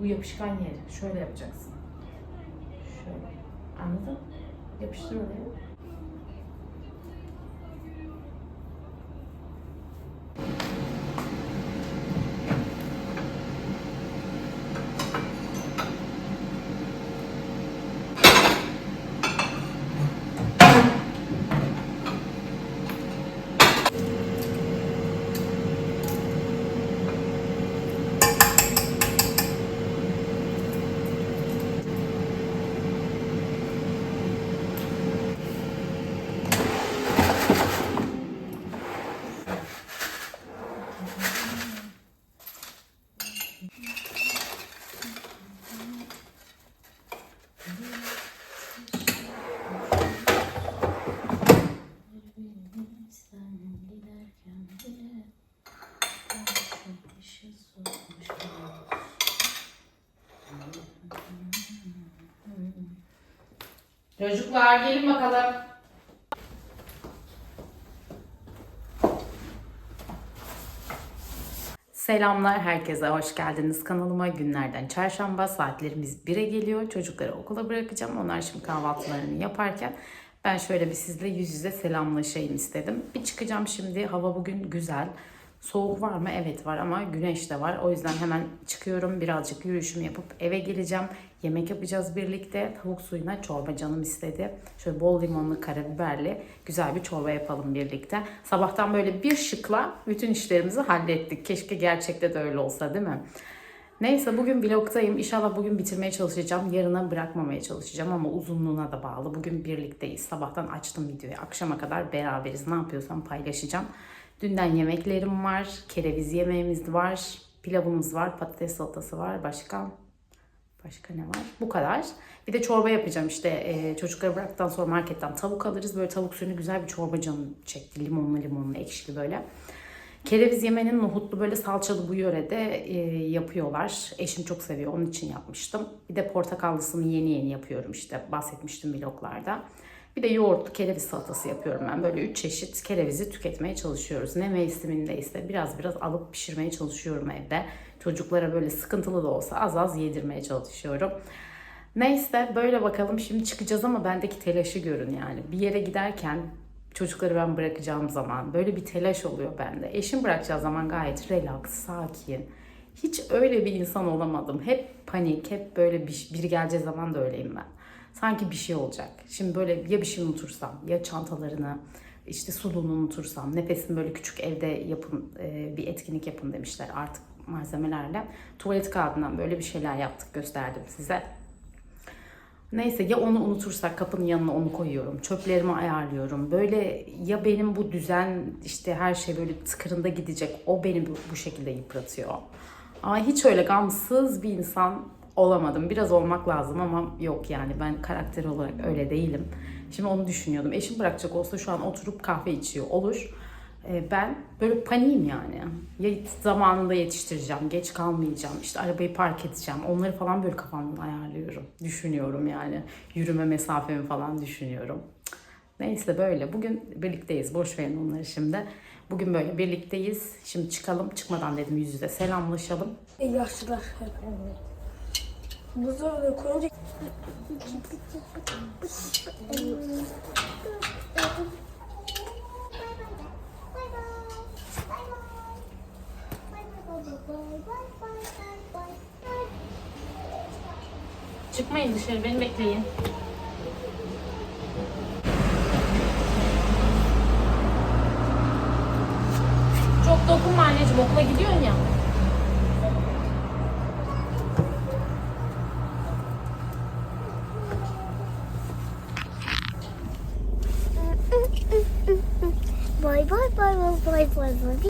bu yapışkan yeri. Şöyle yapacaksın. Şöyle. Anladın? Yapıştır oraya. Çocuklar gelin bakalım. Selamlar herkese hoş geldiniz kanalıma. Günlerden çarşamba saatlerimiz 1'e geliyor. Çocukları okula bırakacağım. Onlar şimdi kahvaltılarını yaparken ben şöyle bir sizle yüz yüze selamlaşayım istedim. Bir çıkacağım şimdi. Hava bugün güzel. Soğuk var mı? Evet var ama güneş de var. O yüzden hemen çıkıyorum. Birazcık yürüyüşümü yapıp eve geleceğim. Yemek yapacağız birlikte. Tavuk suyuna çorba canım istedi. Şöyle bol limonlu, karabiberli güzel bir çorba yapalım birlikte. Sabahtan böyle bir şıkla bütün işlerimizi hallettik. Keşke gerçekte de öyle olsa değil mi? Neyse bugün vlogtayım. İnşallah bugün bitirmeye çalışacağım. Yarına bırakmamaya çalışacağım ama uzunluğuna da bağlı. Bugün birlikteyiz. Sabahtan açtım videoyu. Akşama kadar beraberiz. Ne yapıyorsam paylaşacağım. Dünden yemeklerim var. Kereviz yemeğimiz var. Pilavımız var. Patates salatası var. Başka? Başka ne var? Bu kadar. Bir de çorba yapacağım işte. E, çocukları bıraktıktan sonra marketten tavuk alırız. Böyle tavuk suyunu güzel bir çorba canım çekti. Limonlu limonlu ekşili böyle. Kereviz yemenin nohutlu böyle salçalı bu yörede e, yapıyorlar. Eşim çok seviyor. Onun için yapmıştım. Bir de portakallısını yeni yeni yapıyorum işte. Bahsetmiştim vloglarda. Bir de yoğurtlu kereviz salatası yapıyorum ben. Böyle üç çeşit kerevizi tüketmeye çalışıyoruz. Ne mevsimindeyse biraz biraz alıp pişirmeye çalışıyorum evde. Çocuklara böyle sıkıntılı da olsa az az yedirmeye çalışıyorum. Neyse böyle bakalım şimdi çıkacağız ama bendeki telaşı görün yani. Bir yere giderken çocukları ben bırakacağım zaman böyle bir telaş oluyor bende. Eşim bırakacağı zaman gayet relax, sakin. Hiç öyle bir insan olamadım. Hep panik, hep böyle bir, biri geleceği zaman da öyleyim ben. Sanki bir şey olacak. Şimdi böyle ya bir şey unutursam, ya çantalarını, işte suluğunu unutursam, nefesini böyle küçük evde yapın, e, bir etkinlik yapın demişler artık malzemelerle. Tuvalet kağıdından böyle bir şeyler yaptık, gösterdim size. Neyse ya onu unutursak kapının yanına onu koyuyorum. Çöplerimi ayarlıyorum. Böyle ya benim bu düzen işte her şey böyle tıkırında gidecek. O beni bu şekilde yıpratıyor. Ama hiç öyle gamsız bir insan olamadım. Biraz olmak lazım ama yok yani ben karakter olarak öyle değilim. Şimdi onu düşünüyordum. Eşim bırakacak olsa şu an oturup kahve içiyor olur. Ee, Ben böyle paniğim yani. Ya zamanında yetiştireceğim, geç kalmayacağım, işte arabayı park edeceğim. Onları falan böyle kafamdan ayarlıyorum. Düşünüyorum yani. Yürüme mesafemi falan düşünüyorum. Neyse böyle. Bugün birlikteyiz. Boş verin onları şimdi. Bugün böyle birlikteyiz. Şimdi çıkalım. Çıkmadan dedim yüz selamlaşalım. E, yaşlılar öyle koyunca Çıkmayın dışarı. Beni bekleyin. Çok dokunma anneciğim. Okula gidiyorsun ya. boy, boy, boy.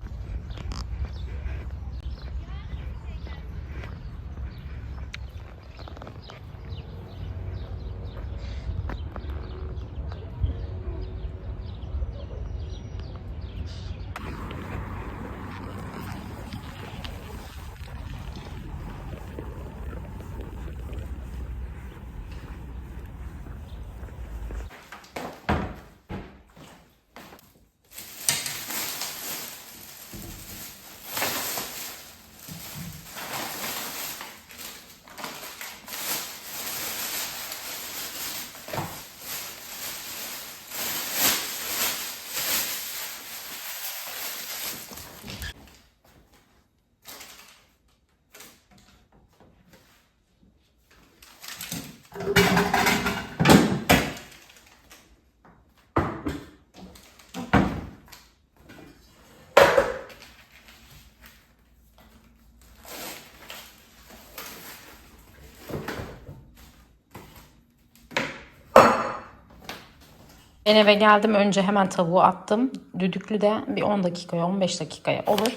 Ben eve geldim önce hemen tavuğu attım. Düdüklü de bir 10 dakikaya 15 dakikaya olur.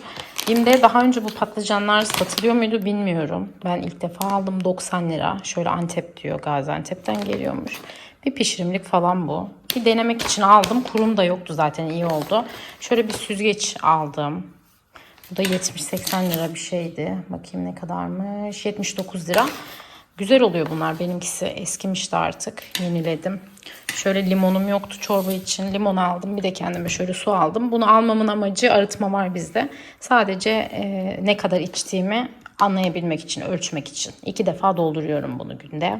Bim'de daha önce bu patlıcanlar satılıyor muydu bilmiyorum. Ben ilk defa aldım 90 lira. Şöyle Antep diyor Gaziantep'ten geliyormuş. Bir pişirimlik falan bu. Bir denemek için aldım. Kurum da yoktu zaten iyi oldu. Şöyle bir süzgeç aldım. Bu da 70-80 lira bir şeydi. Bakayım ne kadarmış. 79 lira. Güzel oluyor bunlar. Benimkisi eskimişti artık. Yeniledim. Şöyle limonum yoktu çorba için. Limon aldım. Bir de kendime şöyle su aldım. Bunu almamın amacı arıtma var bizde. Sadece e, ne kadar içtiğimi anlayabilmek için, ölçmek için. İki defa dolduruyorum bunu günde.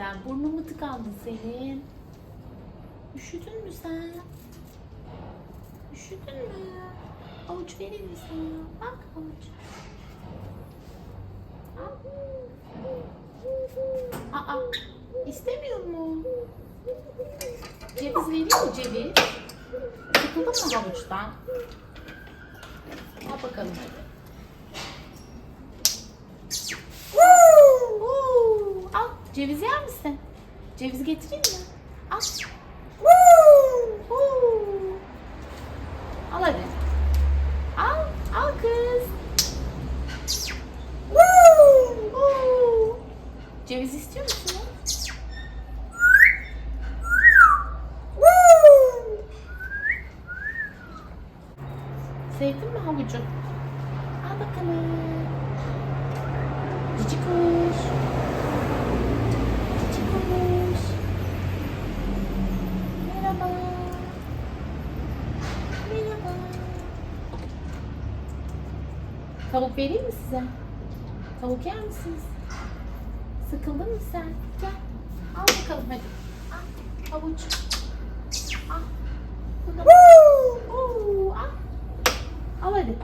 Sen? Burnun mu tıkandı senin? Üşüdün mü sen? Üşüdün mü? Avuç vereyim mi sana? Bak avuç. Aa, istemiyor mu? Ceviz vereyim mi ceviz? Sıkıldın mı havuçtan? Al bakalım hadi. Woo! Al ceviz yer misin? Ceviz getireyim mi? Al. Woo! Al hadi. Al, al kız. Woo! Ceviz istiyor musun? Sevdin mi havucu? Al bakalım. Cici kuş. Cici kuş. Merhaba. Merhaba. Tavuk vereyim mi size? Yer misiniz? Sıkıldın mı sen? Gel. Al bakalım hadi. Al. Havuç. Al. Oo, al. Al hadi.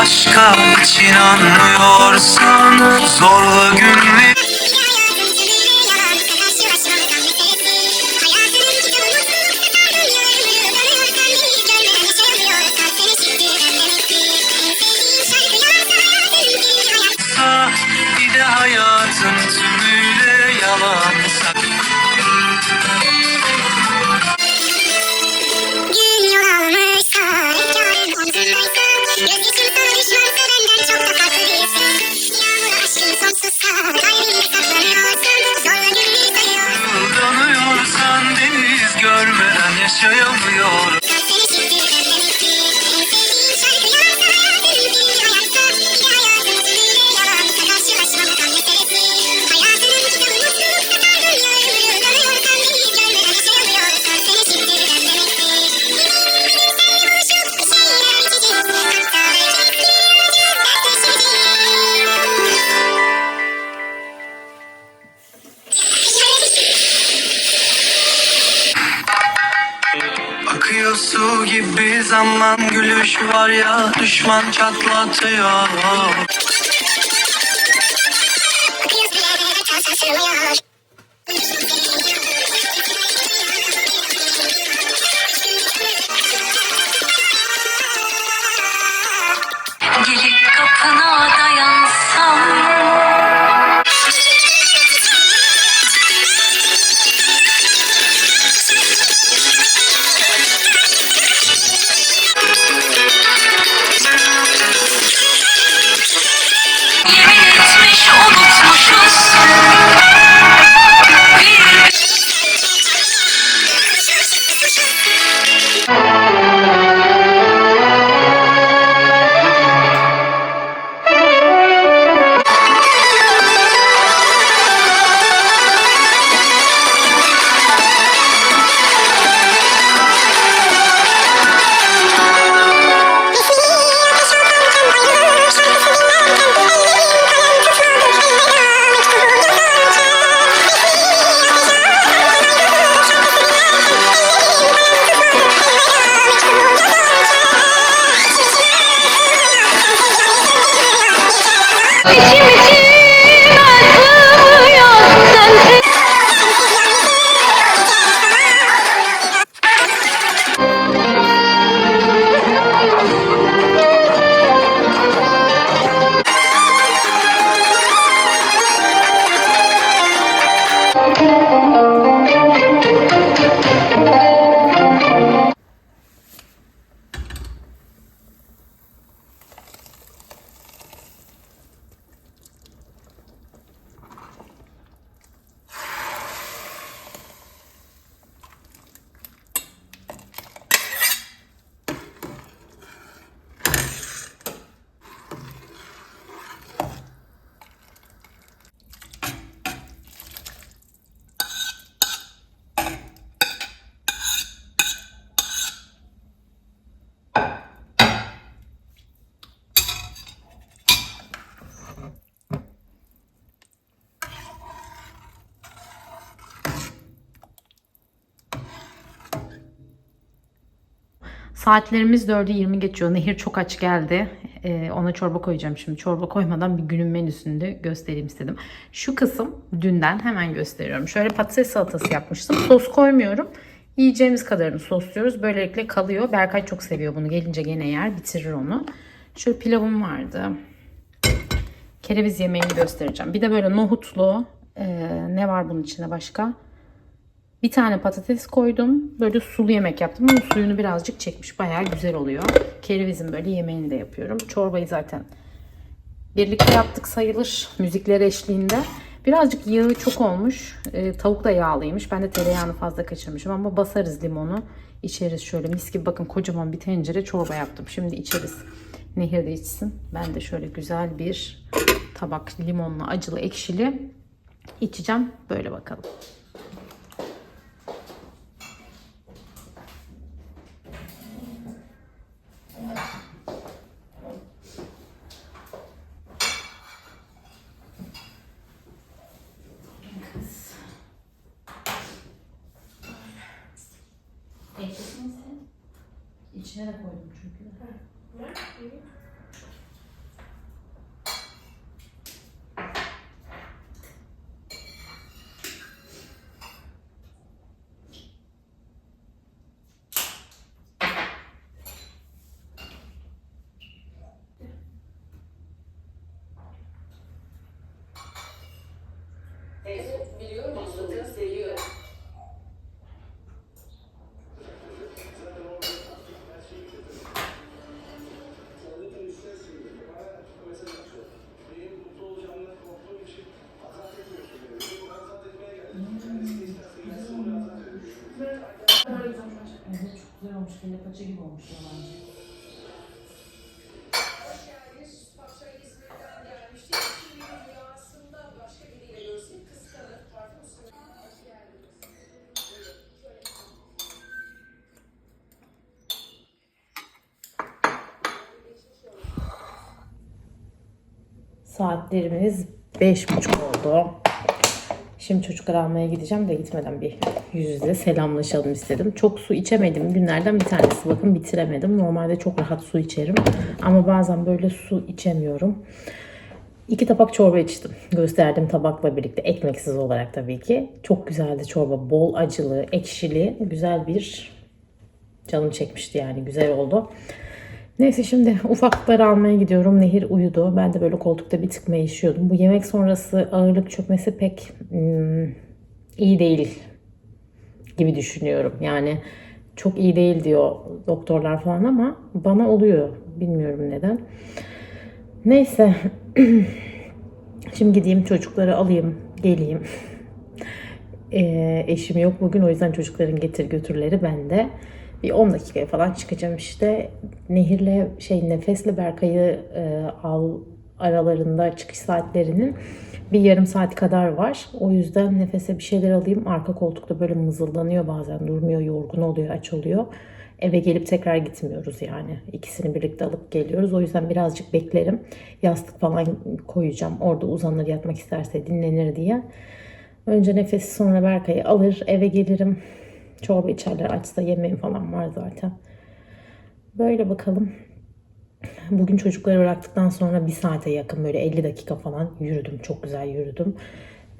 Aşka hiç inanmıyorsan Zorla günleri zaman gülüş var ya düşman çatlatıyor Saatlerimiz 4'ü 20 geçiyor. Nehir çok aç geldi. Ee, ona çorba koyacağım şimdi. Çorba koymadan bir günün menüsünü de göstereyim istedim. Şu kısım dünden hemen gösteriyorum. Şöyle patates salatası yapmıştım. Sos koymuyorum. Yiyeceğimiz kadarını sosluyoruz. Böylelikle kalıyor. Berkay çok seviyor bunu. Gelince gene yer. Bitirir onu. Şöyle pilavım vardı. Kereviz yemeğini göstereceğim. Bir de böyle nohutlu. ee, ne var bunun içinde başka? Bir tane patates koydum. Böyle sulu yemek yaptım ama suyunu birazcık çekmiş. Bayağı güzel oluyor. Kerevizin böyle yemeğini de yapıyorum. Çorbayı zaten birlikte yaptık sayılır. Müzikler eşliğinde. Birazcık yağı çok olmuş. Ee, tavuk da yağlıymış. Ben de tereyağını fazla kaçırmışım ama basarız limonu. İçeriz şöyle mis gibi bakın kocaman bir tencere çorba yaptım. Şimdi içeriz. Nehir de içsin. Ben de şöyle güzel bir tabak limonlu, acılı, ekşili içeceğim. Böyle bakalım. Saatlerimiz beş buçuk oldu. Şimdi çocukları almaya gideceğim de gitmeden bir yüz yüze selamlaşalım istedim. Çok su içemedim. Günlerden bir tanesi. Bakın bitiremedim. Normalde çok rahat su içerim. Ama bazen böyle su içemiyorum. İki tabak çorba içtim. Gösterdiğim tabakla birlikte. Ekmeksiz olarak tabii ki. Çok güzeldi çorba. Bol acılı, ekşili. Güzel bir canım çekmişti yani. Güzel oldu. Neyse şimdi ufakları almaya gidiyorum. Nehir uyudu. Ben de böyle koltukta bir tık mayışıyordum. Bu yemek sonrası ağırlık çökmesi pek hmm, iyi değil gibi düşünüyorum. Yani çok iyi değil diyor doktorlar falan ama bana oluyor. Bilmiyorum neden. Neyse. Şimdi gideyim çocukları alayım, geleyim. Ee, eşim yok bugün o yüzden çocukların getir götürleri bende. Bir 10 dakikaya falan çıkacağım işte. Nehirle şey Nefes'le Berkay'ı e, al aralarında çıkış saatlerinin bir yarım saat kadar var. O yüzden Nefes'e bir şeyler alayım. Arka koltukta böyle mızıldanıyor bazen. Durmuyor, yorgun oluyor, aç oluyor. Eve gelip tekrar gitmiyoruz yani. İkisini birlikte alıp geliyoruz. O yüzden birazcık beklerim. Yastık falan koyacağım. Orada uzanır yatmak isterse dinlenir diye. Önce nefesi sonra Berkay'ı alır eve gelirim. Çorba içerler açsa yemeğim falan var zaten. Böyle bakalım. Bugün çocukları bıraktıktan sonra bir saate yakın böyle 50 dakika falan yürüdüm. Çok güzel yürüdüm.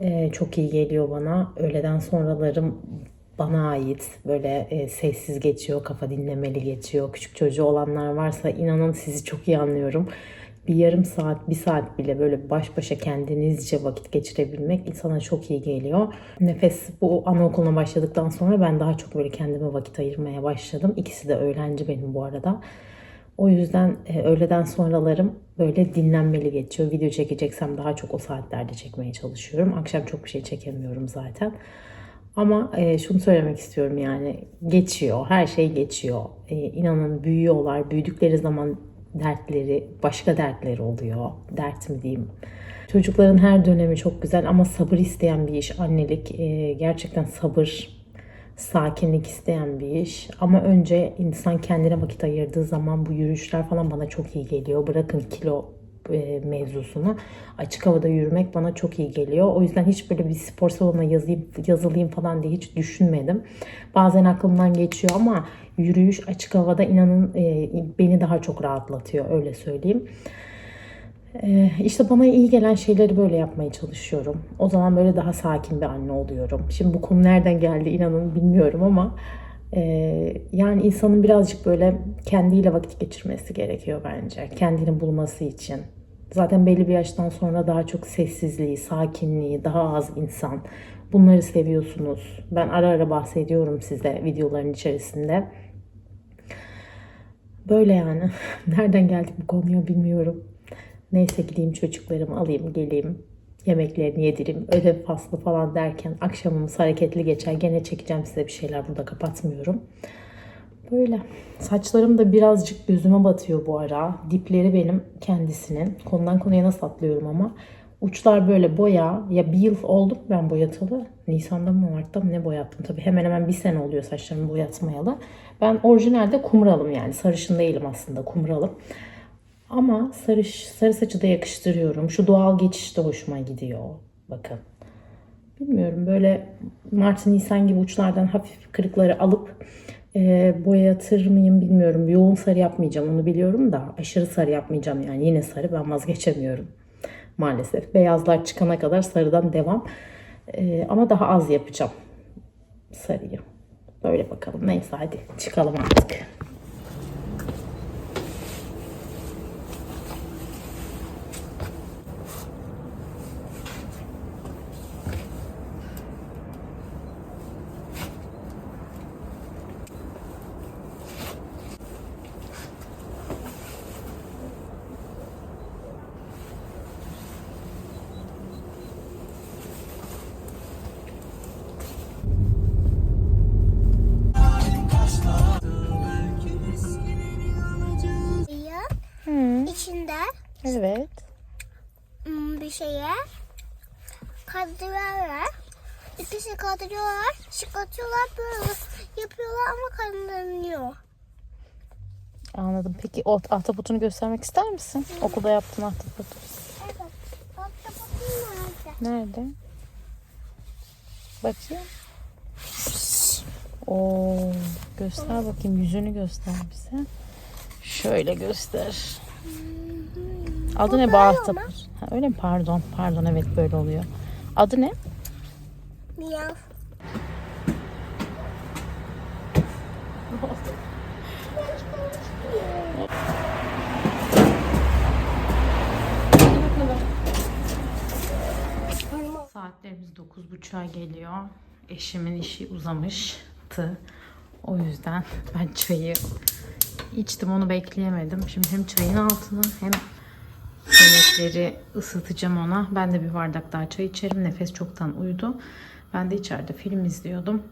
Ee, çok iyi geliyor bana. Öğleden sonralarım bana ait. Böyle e, sessiz geçiyor, kafa dinlemeli geçiyor. Küçük çocuğu olanlar varsa inanın sizi çok iyi anlıyorum. Bir yarım saat, bir saat bile böyle baş başa kendinizce vakit geçirebilmek insana çok iyi geliyor. Nefes bu anaokuluna başladıktan sonra ben daha çok böyle kendime vakit ayırmaya başladım. İkisi de öğrenci benim bu arada. O yüzden e, öğleden sonralarım böyle dinlenmeli geçiyor. Video çekeceksem daha çok o saatlerde çekmeye çalışıyorum. Akşam çok bir şey çekemiyorum zaten. Ama e, şunu söylemek istiyorum yani geçiyor. Her şey geçiyor. E, inanın büyüyorlar. Büyüdükleri zaman dertleri, başka dertleri oluyor. Dert mi diyeyim. Çocukların her dönemi çok güzel ama sabır isteyen bir iş. Annelik e, gerçekten sabır, sakinlik isteyen bir iş. Ama önce insan kendine vakit ayırdığı zaman bu yürüyüşler falan bana çok iyi geliyor. Bırakın kilo e, mevzusunu. Açık havada yürümek bana çok iyi geliyor. O yüzden hiç böyle bir spor salonuna yazayım, yazılayım falan diye hiç düşünmedim. Bazen aklımdan geçiyor ama yürüyüş açık havada inanın e, beni daha çok rahatlatıyor öyle söyleyeyim. Ee, işte bana iyi gelen şeyleri böyle yapmaya çalışıyorum. O zaman böyle daha sakin bir anne oluyorum. Şimdi bu konu nereden geldi inanın bilmiyorum ama e, yani insanın birazcık böyle kendiyle vakit geçirmesi gerekiyor bence. Kendini bulması için. Zaten belli bir yaştan sonra daha çok sessizliği, sakinliği, daha az insan. Bunları seviyorsunuz. Ben ara ara bahsediyorum size videoların içerisinde. Böyle yani. Nereden geldik bu konuya bilmiyorum. Neyse gideyim çocuklarımı alayım geleyim. Yemeklerini yedireyim. Ödev faslı falan derken akşamımız hareketli geçer. Gene çekeceğim size bir şeyler burada kapatmıyorum. Böyle. Saçlarım da birazcık gözüme batıyor bu ara. Dipleri benim kendisinin. Konudan konuya nasıl atlıyorum ama. Uçlar böyle boya. Ya bir yıl oldu mu ben boyatalı? Nisan'da mı Mart'ta mı ne boyattım? Tabii hemen hemen bir sene oluyor saçlarımı boyatmayalı. Ben orijinalde kumralım yani. Sarışın değilim aslında kumralım. Ama sarı, sarı saçı da yakıştırıyorum. Şu doğal geçiş de hoşuma gidiyor. Bakın. Bilmiyorum böyle Mart Nisan gibi uçlardan hafif kırıkları alıp Ee, boyatır mıyım bilmiyorum. Yoğun sarı yapmayacağım onu biliyorum da aşırı sarı yapmayacağım yani yine sarı ben vazgeçemiyorum maalesef. Beyazlar çıkana kadar sarıdan devam. Ee, ama daha az yapacağım sarıyı. Böyle bakalım. Neyse hadi çıkalım artık. Şeye kaldırıyorlar. İkisi kaldırıyorlar, çıkartıyorlar böyle yapıyorlar ama kaldırılıyor. Anladım. Peki o ahtapotunu göstermek ister misin? Okulda yaptığın ahtapotu. Evet. Ahtapotun nerede? Nerede? Bakayım. Oo, göster bakayım yüzünü göster bize. Şöyle göster. Adı ne bu ahtapot? Ha, öyle mi? Pardon. Pardon evet böyle oluyor. Adı ne? Miyav. Saatlerimiz 9.30'a geliyor. Eşimin işi uzamıştı. O yüzden ben çayı içtim onu bekleyemedim. Şimdi hem çayın altını hem yemekleri ısıtacağım ona. Ben de bir bardak daha çay içerim. Nefes çoktan uyudu. Ben de içeride film izliyordum.